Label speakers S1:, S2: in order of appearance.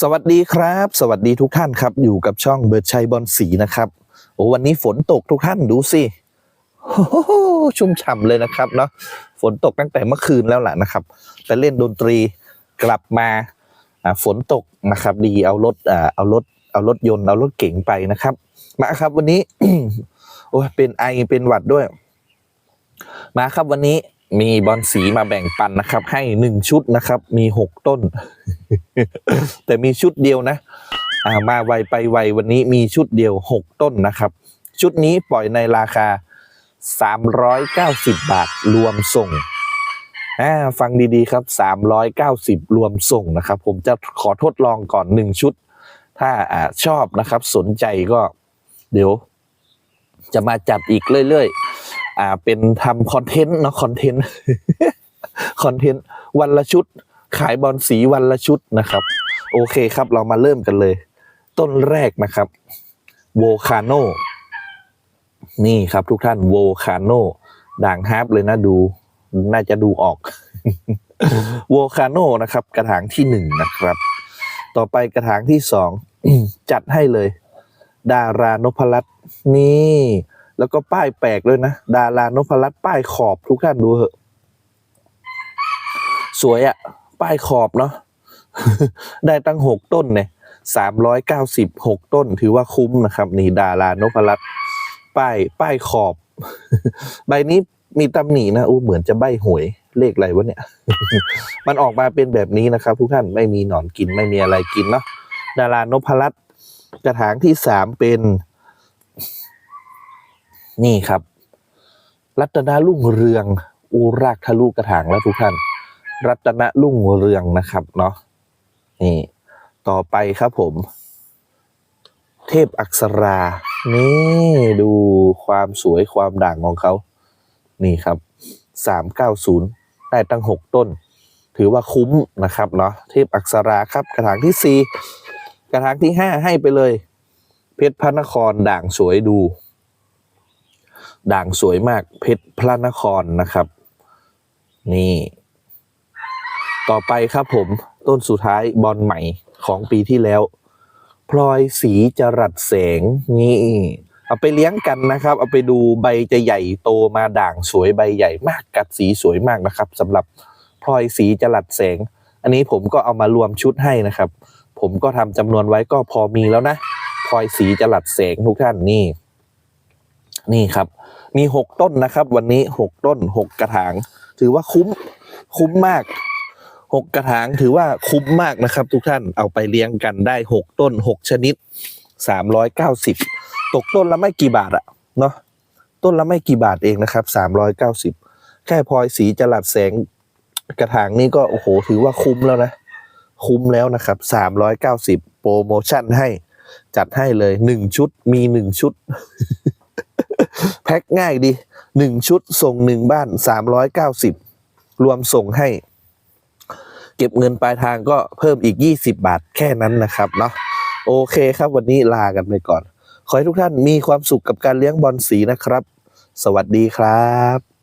S1: สวัสดีครับ สวัสดีทุกท่านครับ อยู่กับช่องเบิร์ดชัยบอลสีนะครับโอ้วันนี้ฝนตกทุกท่านดูสิโอ้โหชุ่มฉ่ำเลยนะครับเนาะฝนตกตั้งแต่เมื่อคืนแล้วแหละนะครับไปเล่นดนตรีกลับมาฝนตกนะครับ ดีเอารถเอารถเอารถยนต์เอารถเก๋งไปนะครับ มาครับวันนี้โอ้เป็นไอเป็นหวัดด้วย มาครับวันนี้ มีบอลสีมาแบ่งปันนะครับ ให้หนึ่งชุดนะครับ มีหกต้น แต่มีชุดเดียวนะอ่ามาไวไปไววันนี้มีชุดเดียวหกต้นนะครับ ชุดนี้ปล่อยในราคา 390 บาทรวมส่งอ่าฟังดีๆครับ 390 รวมส่งนะครับ ผมจะขอทดลองก่อนหนึ่งชุด ถ้าอ่าชอบนะครับ สนใจก็เดี๋ยว จะมาจัดอีกเรื่อย ๆ อ่าเป็นทำคอนเทนต์เนาะคอนเทนต์คอนเทนต์วันละชุด ขายบอลสีวันละชุดนะครับ โอเคครับเรามาเริ่มกันเลย ต้นแรกนะครับโวคาโนนี่ครับทุกท่านโวคาโนด่างฮาร์ปเลยนะดู น่าจะดูออกโวคาโนนะครับ กระถางที่หนึ่งนะครับ ต่อไปกระถางที่สองจัดให้เลย ดารานพรัตน์นี่ แล้วก็ป้ายแปลกด้วยนะ ดารานพรัตน์ป้ายขอบทุกท่านดูเหอะ สวยอะป้ายขอบเนาะได้ตั้งหกต้นเนี่ยสามร้อยเก้าสิบหกต้น ถือว่าคุ้มนะครับ นี่ดารานพรัตน์ป้ายป้ายขอบ ใบนี้มีตำหนินะอู้เหมือนจะใบหวยเลขอะไรวะเนี่ย มันออกมาเป็นแบบนี้นะครับ ทุกท่านไม่มีหนอนกินไม่มีอะไรกินเนาะดารานพรัตน์กระถางที่สามเป็น นี่ครับ รัตนารุ่งเรืองอูรากทะลุกระถางแล้วทุกท่าน รัตนรุ่งเรืองนะครับเนาะนี่ต่อไปครับผม เทพอักษรา นี่ดูความสวยความด่างของเขา นี่ครับสามเก้าศูนย์ได้ตั้งหกต้น ถือว่าคุ้มนะครับเนาะเทพอักษราครับ กระถางที่สี่กระถางที่ห้าให้ไปเลย เพชรพระนครด่างสวยดู ด่างสวยมากเพชรพระนครนะครับ นี่ ต่อไปครับผมต้นสุดท้ายบอลใหม่ของปีที่แล้ว พลอยสีจรัสแสงนี่เอาไปเลี้ยงกันนะครับ เอาไปดูใบจะใหญ่โตมาด่างสวยใบใหญ่มากกัดสีสวยมากนะครับสำหรับพลอยสีจรัสแสง อันนี้ผมก็เอามารวมชุดให้นะครับ ผมก็ทำจำนวนไว้ก็พอมีแล้วนะพลอยสีจรัสแสงทุกท่านนี่ นี่ครับ มีหกต้นนะครับ วันนี้หกต้นหกกระถาง ถือว่าคุ้มคุ้มมากหกกระถางถือว่าคุ้มมากนะครับ ทุกท่านเอาไปเลี้ยงกันได้หกต้นหกชนิดสามร้อยเก้าสิบตกต้นละไม่กี่บาทอะเนาะต้นละไม่กี่บาทเองนะครับสามร้อยเก้าสิบแค่พลอยสีจลัดแสงกระถางนี้ก็โอ้โหถือว่าคุ้มแล้วนะ คุ้มแล้วนะครับสามร้อยเก้าสิบโปรโมชั่นให้จัดให้เลยหนึ่งชุดมีหนึ่งชุด แพ็คง่ายดีหนึ่งชุดส่งหนึ่งบ้านสามร้อยเก้าสิบรวมส่งให้ เก็บเงินปลายทางก็เพิ่มอีกยี่สิบบาทแค่นั้นนะครับเนาะโอเคครับวันนี้ลากันไปก่อน ขอให้ทุกท่านมีความสุขกับการเลี้ยงบอลสีนะครับ สวัสดีครับ